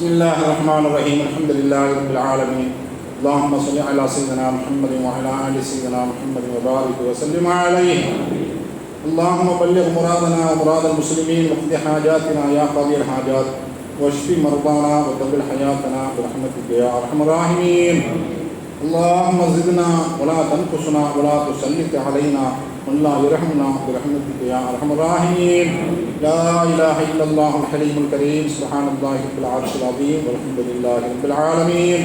بسم الله الرحمن الرحيم. الحمد لله رب العالمين. اللهم صل على سيدنا محمد وعلى آل سيدنا محمد وبارك وسلم عليه. اللهم بلغ مرادنا ومراد المسلمين واقض حاجاتنا يا قاضي الحاجات واشف مرضانا وطول حياتنا برحمتك يا أرحم الراحمين. اللهم زدنا ولا تنقصنا ولا تسلط علينا لا يرحمنا برحمتك يا أرحم الراحمين. لا إله إلا الله الحليم الكريم. سبحان الله رب العرش العظيم. والحمد لله رب العالمين.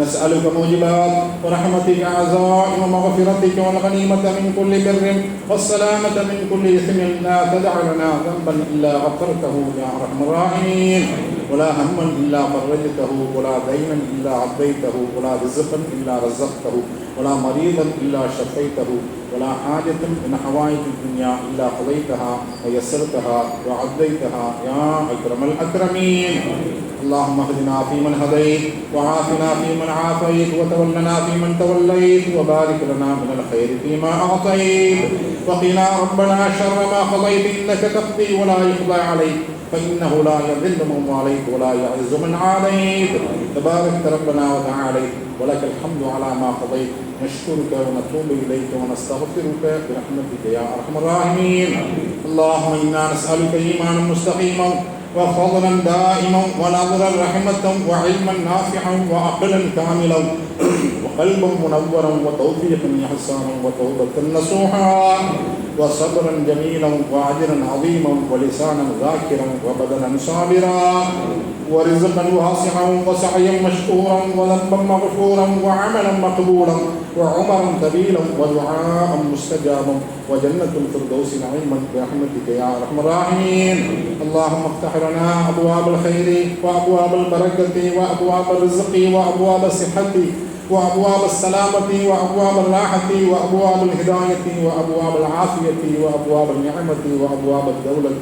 نسألك موجبات ورحمتك عزائم مغفرتك والغنيمة من كل بر والسلامة من كل اثم لا تدع لنا ذنبا إلا غفرته يا أرحم الراحمين. ولا هما إلا فرجته ولا دينا إلا عديته ولا رزقا إلا رزقته ولا مريضا إلا شفيته ولا حاجة من حوائج الدنيا إلا قضيتها ويسرتها وعديتها. يا أكرم الأكرمين. اللهم اهدنا فيمن هديت وعافنا فيمن عافيت وتولنا فيمن توليت وبارك لنا من الخير فيما أعطيت. وقنا ربنا شر ما قضيت إنك تقضي ولا يقضى عليك. فإنه لا يذل من واليت ولا يعز من عاديت. تبارك ربنا وتعاليت ولك الحمد على ما قضيت. نشكرك ونتوب إليك ونستغفرك برحمتك يا أرحم الراحمين. اللهم إنا نسألك إيمانا مستقيما وفضلا دائما ونظرا رحمة وعلما نافعا وعقلا كاملا. وقلبا منورا وتوفيقا إحسانا وتوبة نصوحا وصبرا جميلا وأجرا عظيما ولسانا ذاكرا وبدنا صابرا ورزقا واسعا وسعيا مشكورا وذنبا مغفورا وعملا مقبولا وعمرا طويلا ودعاء مستجابا وجنة الفردوس نعيما برحمتك يا أرحم الراحمين. اللهم افتح لنا أبواب الخير وأبواب البركة وأبواب الرزق وأبواب الصحة وأبواب السلامة وأبواب الراحة وأبواب الهداية وأبواب العافية وأبواب النعمة وأبواب الدولة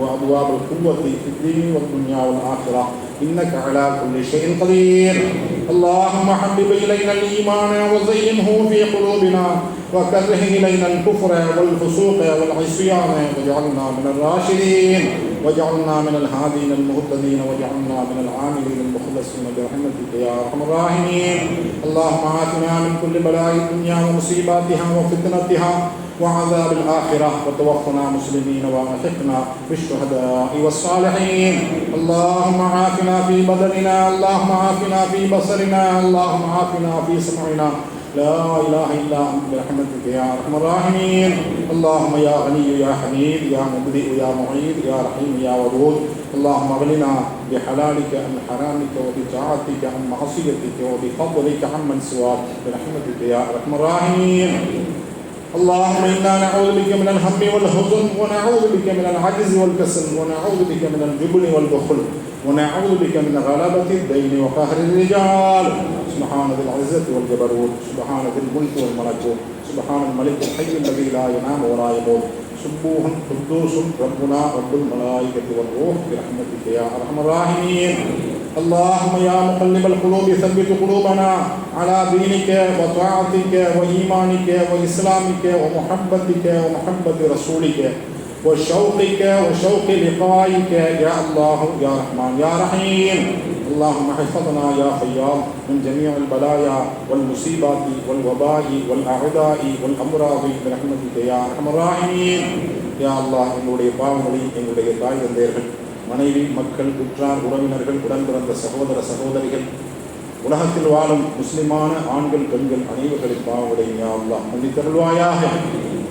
وأبواب القوة في الدين والدنيا والآخرة. إنك على كل شيء قدير. اللهم حبب إلينا الإيمان وزينه في قلوبنا وكره إلينا الكفر والفسوق والعصيان واجعلنا من الراشدين. واجعلنا من الهادين المهتدين واجعلنا من العاملين المخلصين برحمتك يا أرحم الراحمين. اللهم عافنا من كل بلاء الدنيا ومصيباتها وفتنتها وعذاب الآخرة. وتوفنا مسلمين وألحقنا بالشهداء والصالحين. اللهم عافنا في بدننا اللهم عافنا في بصرنا اللهم عافنا في سمعنا. لا إله إلا أنت برحمتك يا أرحم الراحمين. اللهم يا غني يا حميد يا مبدئ يا معيد يا رحيم يا ودود. اللهم اغننا بحلالك عن حرامك وبطاعتك عن معصيتك وبفضلك عمن سواك برحمتك يا أرحم الراحمين. اللهم إنا نعوذ بك من الهم والحزن ونعوذ بك من العجز والكسل ونعوذ بك من الجبن والبخل ونعوذ بك من غلبة الدين وقهر الرجال. سبحان ذي العزة والجبروت سبحان ذي الملك والملكوت سبحان الملك الحي الذي لا ينام ولا يموت. سبوح قدوس ربنا رب الملائكة والروح برحمتك يا أرحم الراحمين. اللهم يا مقلب القلوب ثبت قلوبنا على دينك وطاعتك وإيمانك وإسلامك ومحبتك ومحبة رسولك. وشوقك وشوق لقائك يا الله يا رحمن يا رحيم اللهم احفظنا يا خيام من جميع البلايا والمصيبات والوباء والأعداء والأمراض برحمتك يا أرحم الراحمين يا الله எங்களுடைய பாவங்களை எங்களுடைய தாய் தந்தையர்கள் மனைவி மக்கள் உற்றார் உறவினர்கள் உடன் பிறந்த சகோதர சகோதரிகள் உலகத்தில் வாழும் முஸ்லிமான ஆண்கள் பெண்கள் அனைவர்களின் பாவங்களை யா அல்லாஹ் மன்னித்தருள்வாயாக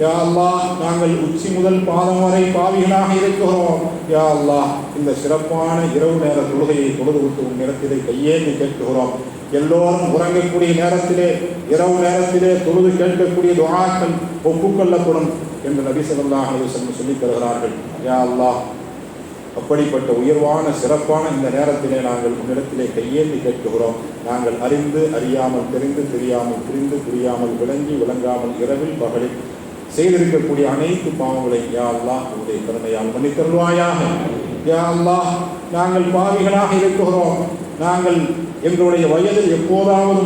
யா அல்லாஹ் நாங்கள் உச்சி முதல் பாதம் வரை பாவிகளாக இருக்கிறோம். யா அல்லாஹ் இந்த சிறப்பான இரவு நேர தொழுகையை தொழுது விட்டு உன் நேரத்திலே கையேந்து கேட்கிறோம். எல்லோரும் உறங்கக்கூடிய நேரத்திலே இரவு நேரத்திலே தொழுது கேட்கக்கூடிய துவாக்கள் ஒப்புக்கொள்ளப்படும் என்று நபி ஸல்லல்லாஹு அலைஹி சொல்லி சொல்லித் தருகிறார்கள். யா அல்லாஹ் அப்படிப்பட்ட உயர்வான சிறப்பான இந்த நேரத்திலே நாங்கள் உன்னிடத்திலே கையேந்தி கேட்கிறோம். நாங்கள் அறிந்து அறியாமல் தெரிந்து தெரியாமல் புரிந்து புரியாமல் விளங்கி விளங்காமல் இரவில் பகலில் செய்திருக்கக்கூடிய அனைத்து பாவங்களை யா அல்லா உடைய கருணையால் மன்னித்தருள்வாயாக. யா அல்லா நாங்கள் பாவிகளாக இருக்கிறோம். நாங்கள் எங்களுடைய வயதில் எப்போதாவது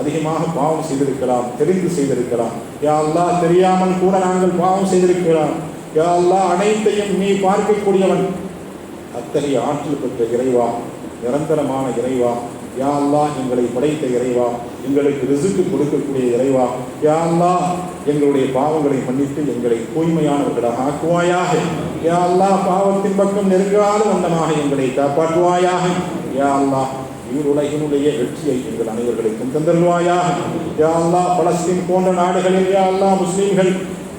அதிகமாக பாவம் செய்திருக்கலாம் தெரிந்து செய்திருக்கலாம். யா அல்லா தெரியாமல் கூட நாங்கள் பாவம் செய்திருக்கலாம். யா அல்லா அனைத்தையும் நீ பார்க்கக்கூடியவன். அத்தகைய ஆற்றல் பெற்ற இறைவா நிரந்தரமான இறைவா யாழ்லா எங்களை படைத்த இறைவா எங்களுக்கு ரிசுக்கு கொடுக்கக்கூடிய இறைவா. யாழ்லா எங்களுடைய பாவங்களை மன்னித்து எங்களை தூய்மையானவர்களாக ஆக்குவாயாக. யாழ்லா பாவத்தின் பக்கம் நெருங்காத வந்தமாக எங்களை காப்பாற்றுவாயாக. யா அல்லாஹ் வெற்றியை எங்கள் அனைவர்களுக்கும் தந்தருவாயாக யாழ்லா பலஸ்தீன் போன்ற நாடுகளில் யாழ்லா முஸ்லீம்கள்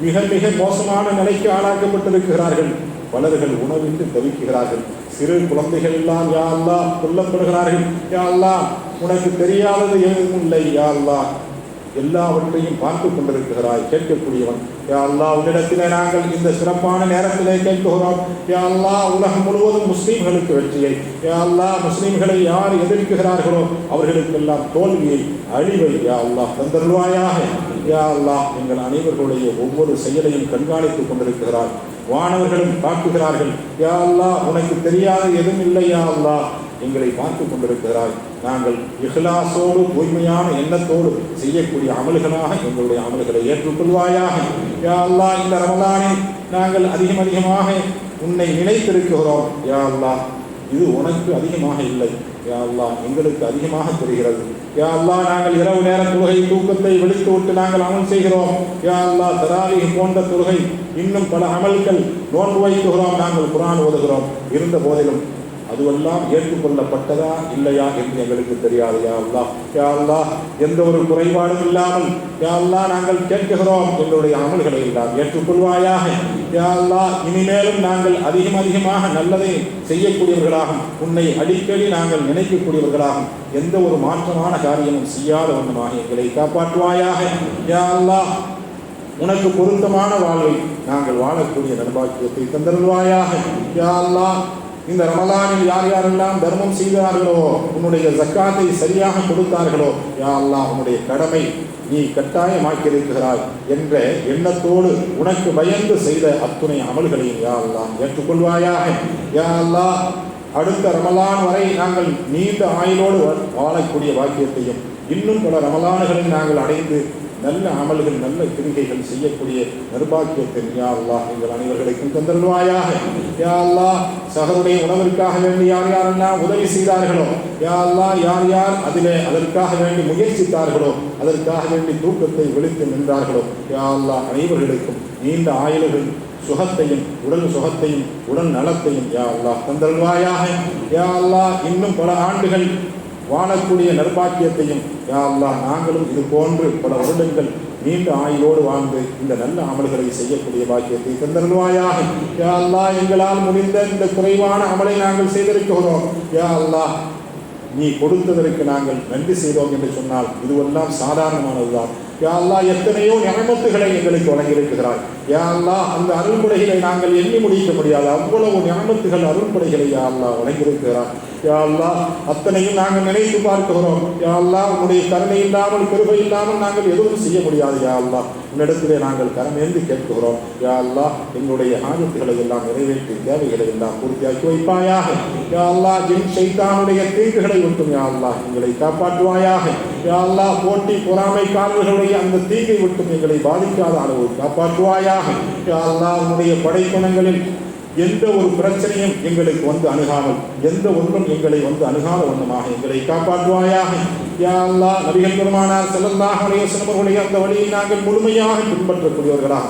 மிக மிக மோசமான நிலைக்கு ஆளாக்கப்பட்டிருக்கிறார்கள். பலர்கள் உணவின்றி தவிக்கிறார்கள். சிறு குழந்தைகள் எல்லாம் யா அல்லாஹ் கொல்லப்படுகிறார்கள். யா அல்லாஹ் உனக்கு தெரியாதது எதுவும் இல்லை யா அல்லாஹ் எல்லாவற்றையும் பார்த்து கொண்டிருக்கிறாய் கேட்கக்கூடியவன். யா உன்னிடத்திலே நாங்கள் இந்த சிறப்பான நேரத்திலே கேட்கிறோம். யா உலகம் முழுவதும் முஸ்லீம்களுக்கு வெற்றியை. யா அல்லாஹ் முஸ்லீம்களை யார் எதிர்க்கிறார்களோ அவர்களுக்கெல்லாம் தோல்வியை அழிவை யா அல்லாஹ் தந்தருவாயாக யா அல்லாஹ் எங்கள் அனைவர்களுடைய ஒவ்வொரு செயலையும் கண்காணித்துக் கொண்டிருக்கிறார் வானவர்களும் காட்டுகிறார்கள் யா அல்லா உனக்கு தெரியாத எதுவும் இல்லை யா எங்களை பார்த்து கொண்டிருக்கிறாய். நாங்கள் இஹ்லாசோடு தூய்மையான எண்ணத்தோடு செய்யக்கூடிய அமல்களாக எங்களுடைய அமல்களை ஏற்றுக்கொள்வாயாக. யா அல்லாஹ் இந்த ரமலானே நாங்கள் அதிகம் அதிகமாக உன்னை நினைத்திருக்கிறோம். யா இது உனக்கு அதிகமாக இல்லை. யா அல்லா எங்களுக்கு அதிகமாக தெரிகிறது. யா அல்லா நாங்கள் இரவு நேர தொழுகை தூக்கத்தை விழித்து விட்டு நாங்கள் அமல் செய்கிறோம். யா அல்லாஹ் தராவி போன்ற தொழுகை இன்னும் பல அமல்கள் நோன்பு வைக்கிறோம் நாங்கள் குரான் ஓதுகிறோம். இருந்த போதிலும் அதுவெல்லாம் ஏற்றுக்கொள்ளப்பட்டதா இல்லையா என்று எங்களுக்கு தெரியாது யாருல்லா யாருல்லா எந்த ஒரு குறைபாடும் இல்லாமல் யாருல்லா நாங்கள் கேட்கிறோம் எங்களுடைய அமல்களை எல்லாம் ஏற்றுக்கொள்வாயாக. யா இனிமேலும் நாங்கள் அதிகம் அதிகமாக நல்லதை செய்யக்கூடியவர்களாகும். உன்னை அடிக்கடி நாங்கள் நினைக்கக்கூடியவர்களாகும். எந்த ஒரு மாற்றமான காரியமும் செய்யாத ஒன்றுமாக எங்களை காப்பாற்றுவாயாக. யா உனக்கு பொருத்தமான வாழ்வை நாங்கள் வாழக்கூடிய நல்பாக்கியத்தை தந்தருள்வாயாக. யா இந்த ரமலானில் யார் யாரெல்லாம் தர்மம் செய்தார்களோ உன்னுடைய ஜக்காத்தை சரியாக கொடுத்தார்களோ யா அல்லாஹ் உன்னுடைய கடமை நீ கட்டாயமாக்கியிருக்கிறாய் என்ற எண்ணத்தோடு உனக்கு பயந்து செய்த அத்துணை அமல்களையும் யா ஏற்றுக்கொள்வாயாக. யா அல்லாஹ் அடுத்த ரமலான் வரை நாங்கள் நீண்ட ஆயுளோடு வாழக்கூடிய வாக்கியத்தையும் இன்னும் பல ரமலான்களை நாங்கள் அடைந்து நல்ல அமல்கள் நல்ல கிருகைகள் செய்யக்கூடிய நிர்பாக்கியத்தை யா அல்லா எங்கள் அனைவர்களுக்கும் தந்தருவாயாக. யா அல்லா சகருடைய உணவிற்காக வேண்டி யார் யாரெல்லாம் உதவி செய்தார்களோ யா அல்லா யார் யார் அதிலே அதற்காக வேண்டி முயற்சித்தார்களோ அதற்காக வேண்டி தூக்கத்தை விழித்து நின்றார்களோ யா அல்லா அனைவர்களுக்கும் நீண்ட ஆயுள்கள் சுகத்தையும் உடல் சுகத்தையும் உடல் நலத்தையும் யா அல்லா தந்தருவாயாக யா அல்லா இன்னும் பல ஆண்டுகள் வாழக்கூடிய நற்பாக்கியத்தையும் யா அல்லாஹ் நாங்களும் இது போன்று பல வருடங்கள் நீண்ட ஆயுளோடு வாழ்ந்து இந்த நல்ல அமல்களை செய்யக்கூடிய பாக்கியத்தை தந்தருள்வாயாக. யா அல்லாஹ் எங்களால் முடிந்த இந்த குறைவான அமலை நாங்கள் செய்திருக்கிறோம். யா அல்லாஹ் நீ கொடுத்ததற்கு நாங்கள் நன்றி செய்தோம் என்று சொன்னால் இதுவெல்லாம் சாதாரணமானதுதான். யாழ்லா எத்தனையோ ஞாபகத்துகளை எங்களுக்கு வழங்கியிருக்கிறாய். யாழ்லா அந்த அருள்படைகளை நாங்கள் எண்ணி முடிக்க முடியாது. அவ்வளவு ஞாபகத்துகள் அருள்படைகளை யாழ்லா வழங்கியிருக்கிறார். யா அத்தனையும் நாங்கள் நினைத்து பார்க்கிறோம். யாழ்லா உன்னுடைய கருணை இல்லாமல் கிருபை இல்லாமல் நாங்கள் எதுவும் செய்ய முடியாது யாழ்லா உன்னிடத்திலே நாங்கள் கரமேந்து கேட்கிறோம். யாழ்லா எங்களுடைய ஆபத்துகளை எல்லாம் நிறைவேற்றி தேவைகளை எல்லாம் பூர்த்தியாக்கி வைப்பாயாக. யாழ்லா ஜின் சைத்தானுடைய தீங்குகளை விட்டும் யாழ்லா எங்களை காப்பாற்றுவாயாக. யாழ்லா போட்டி பொறாமை காரர்களுடைய அந்த தீங்கை விட்டும் எங்களை பாதிக்காத அளவு காப்பாற்றுவாயாக. யாழ்லா உன்னுடைய படைப்பணங்களில் எந்த ஒரு பிரச்சனையும் எங்களுக்கு வந்து அணுகாமல் எந்த ஒன்றும் எங்களை வந்து அணுகாத ஒன்றுமாக எங்களை காப்பாற்றுவாயாக. யா நபிகள் பெருமானார் ஸல்லல்லாஹு அலைஹி அவர்களுடைய அந்த வழியை நாங்கள் முழுமையாக பின்பற்றக்கூடியவர்களாக.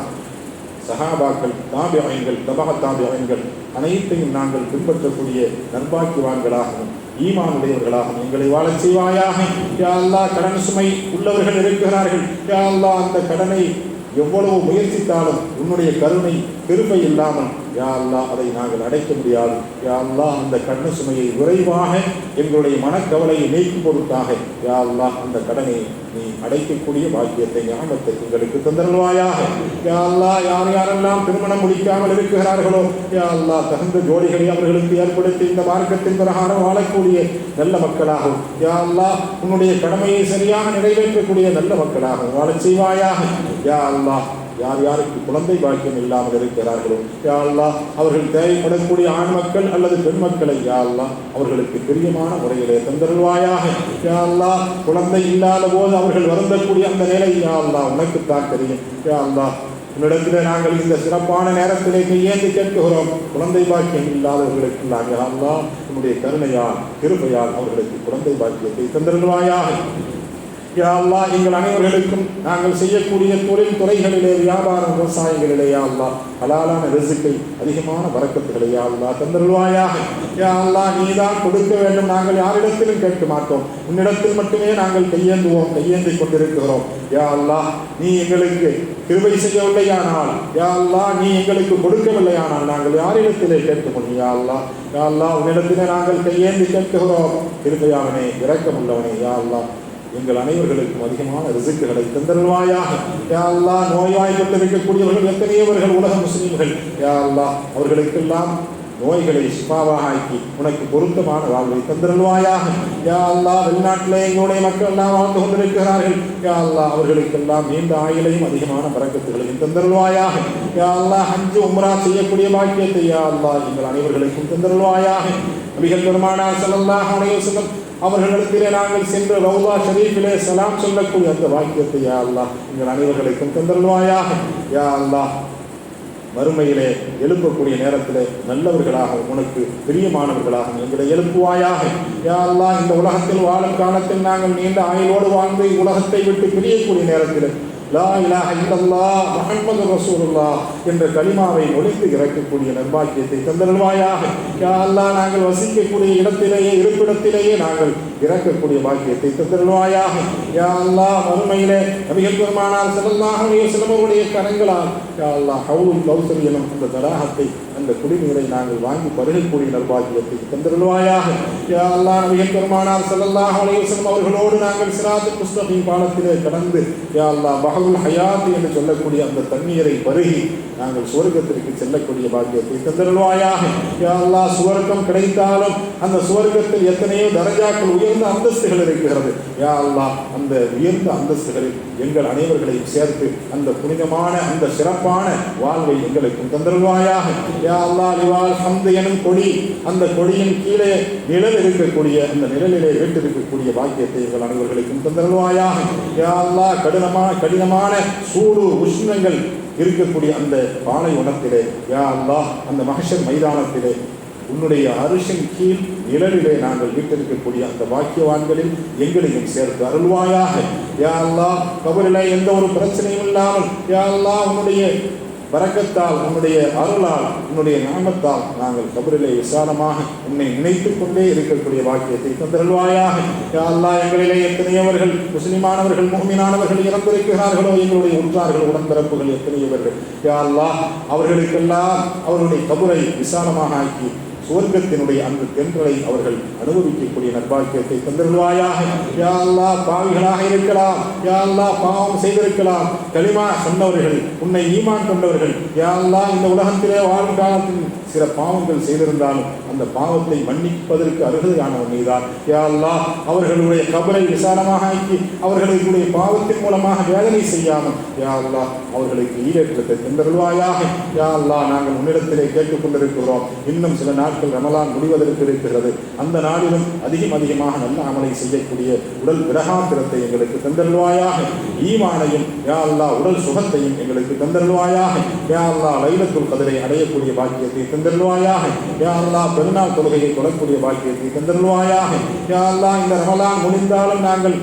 சஹாபாக்கள் தாபியங்கள் தபக தாபியங்கள் அனைத்தையும் நாங்கள் பின்பற்றக்கூடிய நர்பாக்கியவான்களாகவும் ஈமானுடையவர்களாகவும் எங்களை வாழச் செய்வாயாக. யாழ்லா கடன் சுமை உள்ளவர்கள் இருக்கிறார்கள். யாழ்லா அந்த கடனை எவ்வளவு முயற்சித்தாலும் உன்னுடைய கருணை பெருமை இல்லாமல் யா அல்லா அதை நாங்கள் அடைக்க முடியாது. யா அல்லாஹ் அந்த கண்ணு சுமையை விரைவாக எங்களுடைய மனக்கவலையை நீக்கும் பொருட்டாக. யா அல்லாஹ் அந்த கடனை நீ அடைக்கக்கூடிய பாக்கியத்தை ஞாபகத்தை எங்களுக்கு தந்தருள்வாயாக. யா அல்லாஹ் யார் யாரெல்லாம் திருமணம் முடிக்காமல் இருக்கிறார்களோ யா அல்லாஹ் தகுந்த ஜோடிகளை அவர்களுக்கு ஏற்படுத்தி இந்த மார்க்கத்தின் பிரகாரம் வாழக்கூடிய நல்ல மக்களாகும் யா அல்லாஹ் உன்னுடைய கடமையை சரியாக நிறைவேற்றக்கூடிய நல்ல மக்களாகும் வாழச் செய்வாயாக. யா அல்லாஹ் யார் யாருக்கு குழந்தை பாக்கியம் இல்லாமல் இருக்கிறார்களோ யாழ்லா அவர்கள் தேவைப்படக்கூடிய ஆண் மக்கள் அல்லது பெண் மக்களை அவர்களுக்கு பிரியமான முறையிலே தந்தருள்வாயாக. யாழ்லா குழந்தை இல்லாத போது அவர்கள் வருந்தக்கூடிய அந்த நிலை யாழ்லா உனக்கு உனக்குத்தான் தெரியும். யாழ்லா அல்லாஹ் உன்னிடத்திலே நாங்கள் இந்த சிறப்பான நேரத்திலே கையேந்து கேட்கிறோம். குழந்தை பாக்கியம் இல்லாதவர்களுக்கு நாங்கள் யா உன்னுடைய கருணையால் கிருபையால் அவர்களுக்கு குழந்தை பாக்கியத்தை தந்திருவாயாக யா எங்கள் அனைவர்களுக்கும் நாங்கள் செய்யக்கூடிய தொழில் துறைகளிலே வியாபாரம் விவசாயிகளிலே யாழ்லா அல்லாஹ் ஹலாலான ரிசுக்கை அதிகமான வரக்கத்துகளை யா அல்லாஹ் தந்தருள்வாயாக. யா நீதான் கொடுக்க வேண்டும். நாங்கள் யாரிடத்திலும் கேட்க மாட்டோம். உன்னிடத்தில் மட்டுமே நாங்கள் கையேந்துவோம் கையேந்தி கொண்டிருக்கிறோம். யா நீ எங்களுக்கு கிருவை செய்யவில்லையானால் யா நீ எங்களுக்கு கொடுக்கவில்லையானால் நாங்கள் யாரிடத்திலே கேட்க முடியும் யா யாழ்லா உன்னிடத்திலே நாங்கள் கையேந்தி கேட்கிறோம். கிருபையாவனே இறக்கமுள்ளவனே யாழ்லா எங்கள் அனைவர்களுக்கும் அதிகமான ரிசுக்குகளை தந்தருவாயாக யா அல்லாஹ் நோய்வாய்ப்பட்டிருக்கக்கூடியவர்கள் எத்தனையவர்கள் உலக முஸ்லீம்கள். யா அல்லாஹ் அவர்களுக்கெல்லாம் நோய்களை சிபாவாக ஆக்கி உனக்கு பொருத்தமான வாழ்வை தந்திருவாயாக யா அல்லாஹ் வெளிநாட்டிலே எங்களுடைய மக்கள் எல்லாம் வாழ்ந்து கொண்டிருக்கிறார்கள். யா அல்லாஹ் அவர்களுக்கெல்லாம் நீண்ட ஆயிலையும் அதிகமான பறக்கத்துகளையும் தந்திருவாயாக யா அல்லாஹ் அஞ்சு உம்ரா செய்யக்கூடிய பாக்கியத்தை யா அல்லாஹ் எங்கள் அனைவர்களுக்கும் தந்திருவாயாக நபிகள் பெருமானா செல்லல்லாக அனைவசனம் அவர்களிடத்திலே நாங்கள் சென்று ரவுலா ஷரீஃபிலே சலாம் சொல்லக்கூடிய அந்த வாக்கியத்தை யா அல்லாஹ் எங்கள் அனைவர்களுக்கும் தந்தருவாயாக யா அல்லாஹ் வறுமையிலே எழுப்பக்கூடிய நேரத்திலே நல்லவர்களாக உனக்கு பிரியமானவர்களாக எங்களை எழுப்புவாயாக. யா அல்லாஹ் இந்த உலகத்தில் வாழும் காலத்தில் நாங்கள் நீண்ட ஆயுளோடு வாழ்ந்து உலகத்தை விட்டு பிரியக்கூடிய நேரத்தில் லா இலாஹ இல்லல்லாஹ் முஹம்மது ரசூலுல்லாஹ் என்ற கலிமாவை ஒழித்து இறக்கக்கூடிய நர்பாக்கியத்தை தந்தருள்வாயாக யா அல்லாஹ் நாங்கள் வசிக்கக்கூடிய இடத்திலேயே இருப்பிடத்திலேயே நாங்கள் இறக்கக்கூடிய பாக்கியத்தை தந்தருள்வாயாக யா அல்லாஹ் மறுமையிலே நபிகள் பெருமானால் ஸல்லல்லாஹு அலைஹி கரங்களால் யா அல்லாஹ் ஹவுலுல் கௌசர் எனும் அந்த தடாகத்தை இந்த குடிநீரை நாங்கள் வாங்கி பருகக்கூடிய நல்பாக்கியத்தை தந்தருள்வாயாக. யா அல்லாஹ் நபிகள் பெருமானார் ஸல்லல்லாஹு அலைஹி அவர்களோடு நாங்கள் சிராத்து புஸ்தகின் பாலத்திலே கடந்து யா அல்லாஹ் பஹருல் ஹயாத் என்று சொல்லக்கூடிய அந்த தண்ணீரை பருகி நாங்கள் சுவர்க்கத்திற்கு செல்லக்கூடிய பாக்கியத்தை தந்தருள்வாயாக. யா அல்லாஹ் சுவர்க்கம் கிடைத்தாலும் அந்த சுவர்க்கத்தில் எத்தனையோ தரஜாக்கள் உயர்ந்த அந்தஸ்துகள் இருக்கிறது. யா அல்லாஹ் அந்த உயர்ந்த அந்தஸ்துகளில் எங்கள் அனைவர்களையும் சேர்த்து அந்த புனிதமான அந்த சிறப்பான வாழ்வை எங்களுக்கும் தந்திருவாயாக யா அல்லாஹ் லிவால் ஹம்து எனும் கொடி அந்த கொடியின் கீழே நிழல் இருக்கக்கூடிய அந்த நிழலிலே வீட்டிருக்கக்கூடிய பாக்கியத்தை எங்கள் அனைவர்களுக்கும் தந்தருள்வாயாக. யா அல்லாஹ் கடினமான கடினமான சூடு உஷ்ணங்கள் இருக்கக்கூடிய அந்த பானை உணத்திலே யா அல்லாஹ் அந்த மகஷர் மைதானத்திலே உன்னுடைய அரிசின் கீழ் நிழலிலே நாங்கள் வீட்டிருக்கக்கூடிய அந்த வாக்கியவான்களில் எங்களையும் சேர்த்து அருள்வாயாக. யா அல்லா கபரிலே எந்த ஒரு பிரச்சனையும் இல்லாமல் யா அல்லா உன்னுடைய வரக்கத்தால் உன்னுடைய அருளால் உன்னுடைய நாமத்தால் நாங்கள் கபரிலே விசாலமாக உன்னை நினைத்துக் கொண்டே இருக்கக்கூடிய வாக்கியத்தை தந்தருள்வாயாக. யா எங்களிலே எத்தனையவர்கள் முஸ்லிமானவர்கள் முகமீனானவர்கள் இறந்திருக்கிறார்களோ எங்களுடைய உற்றார்கள் உடன்பிறப்புகள் எத்தனையவர்கள்? யா அல்லாஹ் அவர்களுக்கெல்லாம் அவர்களுடைய கபரை விசாலமாக ஆக்கி சுவர்க்கத்தினுடைய அந்த தென்றலை அவர்கள் அனுபவிக்கக்கூடிய நற்பாக்கியத்தை தந்திருவாயாக யாழ்லா பாவிகளாக இருக்கலாம். யாழ்லா பாவம் செய்திருக்கலாம். களிமா சொன்னவர்கள் உன்னை ஈமான் கொண்டவர்கள் யாழ்லா இந்த உலகத்திலே வாழும் காலத்தில் சில பாவங்கள் செய்திருந்தாலும் அந்த பாவத்தை மன்னிப்பதற்கு அருகதையானவன் நீதான். யா அவர்களுடைய கபலை விசாலமாக ஆக்கி அவர்களுடைய பாவத்தின் மூலமாக வேதனை செய்யாமல் யா அவர்களுக்கு ஈடேற்றத்தை தந்தருள்வாயாக. யா நாங்கள் உன்னிடத்திலே கேட்டுக்கொண்டிருக்கிறோம் இன்னும் சில நாட்கள் ரமலான் முடிவதற்கு இருக்கிறது. அந்த நாளிலும் அதிகம் அதிகமாக நல்ல அமலை செய்யக்கூடிய உடல் விரகாத்திரத்தை எங்களுக்கு தந்தருள்வாயாக. ஈமானையும் யா அல்லாஹ் உடல் சுகத்தையும் எங்களுக்கு தந்தருள்வாயாக. யா அல்லாஹ் கதிரை அடையக்கூடிய பாக்கியத்தை தந்தருள்வாயாக. யா அல்லாஹ் பெருநாள் தொழுகையை தொடரக்கூடிய பாக்கியத்தை தந்தருள்வாயாக. யா அல்லாஹ் இந்த ரமலான் முடிந்தாலும் நாங்கள்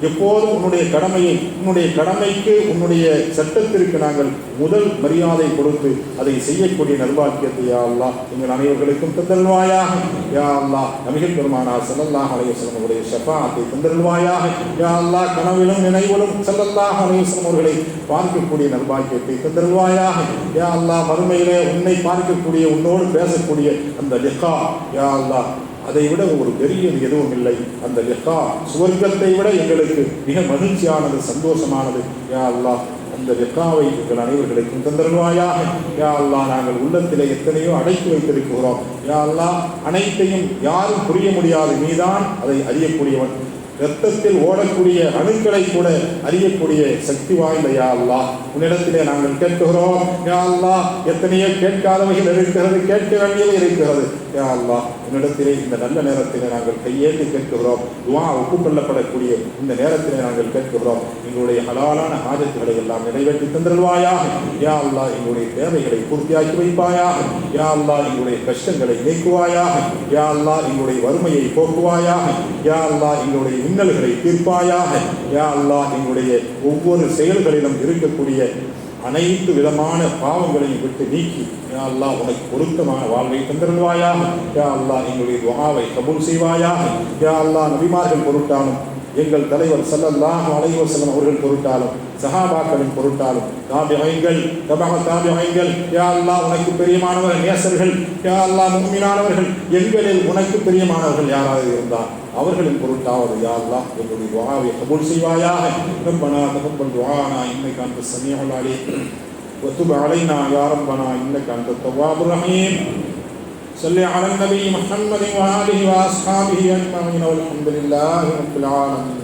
எப்போதும் உன்னுடைய கடமையை உன்னுடைய கடமைக்கு உன்னுடைய சட்டத்திற்கு நாங்கள் முதல் மரியாதை கொடுத்து அதை செய்யக்கூடிய நல்வாக்கியத்தை யா அல்லாஹ் எங்கள் அனைவர்களுக்கும் தந்தல்வாயாக யா அல்லாஹ் நமிகள் பெருமானார் சல்லல்லாஹ் அலையஸ்லம் அவருடைய ஷஃபாஅத்தை தந்தல்வாயாக யா அல்லாஹ் கனவிலும் நினைவிலும் சல்லல்லாஹ் அலையஸ்லம் அவர்களை பார்க்கக்கூடிய நல்வாக்கியத்தை தந்தல்வாயாக யா அல்லாஹ் மறுமையிலே உன்னை பார்க்கக்கூடிய உன்னோடு பேசக்கூடிய அந்த லிகா. யா அல்லாஹ் அதை விட ஒரு பெரியது எதுவும் இல்லை. அந்த லிஹா சுவர்க்கத்தை விட எங்களுக்கு மிக மகிழ்ச்சியானது சந்தோஷமானது. யா அல்லாஹ் அந்த லிஹாவை எங்கள் அனைவர்களுக்கும் தந்தருவாயாக யா அல்லாஹ் நாங்கள் உள்ளத்திலே எத்தனையோ அடைத்து வைத்திருக்கிறோம். யா அல்லா அனைத்தையும் யாரும் புரிய முடியாது. நீதான் அதை அறியக்கூடியவன். ரத்தத்தில் ஓடக்கூடிய அணுக்களை கூட அறியக்கூடிய சக்தி வாய்ந்த யா அல்லா உன்னிடத்திலே நாங்கள் கேட்கிறோம். யா அல்லா எத்தனையோ கேட்காதவைகள் இருக்கிறது கேட்க வேண்டியவை இருக்கிறது. யா அல்லா உன்னிடத்திலே இந்த நல்ல நேரத்திலே நாங்கள் கையேந்தி கேட்கிறோம். துவா ஒப்புக்கொள்ளப்படக்கூடிய இந்த நேரத்திலே நாங்கள் கேட்கிறோம். எங்களுடைய ஹலாலான ஆஜத்துகளை எல்லாம் நிறைவேற்றி தந்திருவாயாக யா அல்லா எங்களுடைய தேவைகளை பூர்த்தியாக்கி வைப்பாயாக. யா அல்லா எங்களுடைய கஷ்டங்களை நீக்குவாயாக. யா அல்லா எங்களுடைய வறுமையை போக்குவாயாக. யா அல்லா எங்களுடைய இன்னல்களை தீர்ப்பாயாக. யா அல்லா எங்களுடைய ஒவ்வொரு செயல்களிலும் இருக்கக்கூடிய அனைத்து விதமான பாவங்களையும் விட்டு நீக்கி யா அல்லாஹ் உனக்கு பொருத்தமான வாழ்வை தந்திருவாயாக யா அல்லாஹ் எங்களுடைய துவாவை கபூல் செய்வாயாக. யா அல்லாஹ் நபிமார்கள் பொருட்டாலும் எங்கள் தலைவர் ஸல்லல்லாஹு அலைஹி வஸல்லம் அவர்கள் பொருட்டாலும் சஹாபாக்களின் பொருட்டாலும் தாபிகைகள் தபக தாபிகைகள் யா அல்லாஹ் உனக்கு பிரியமானவர்கள் நேசர்கள் யா அல்லாஹ் முக்மினானவர்கள் எங்களில் உனக்கு பிரியமானவர்கள் யாராவது இருந்தால் அவர்களின் பொருட்டாவது யா அல்லாஹ் எங்களுடைய துஆவை கபூல் செய்வாயாக ரப்பனா தகப்பல் துஆனா இன்னக அன்த ஸமீஉல் அலீம் وتب علينا يا ربنا انك انت التواب الرحيم صل على النبي محمد وآله وأصحابه أجمعين والحمد لله رب العالمين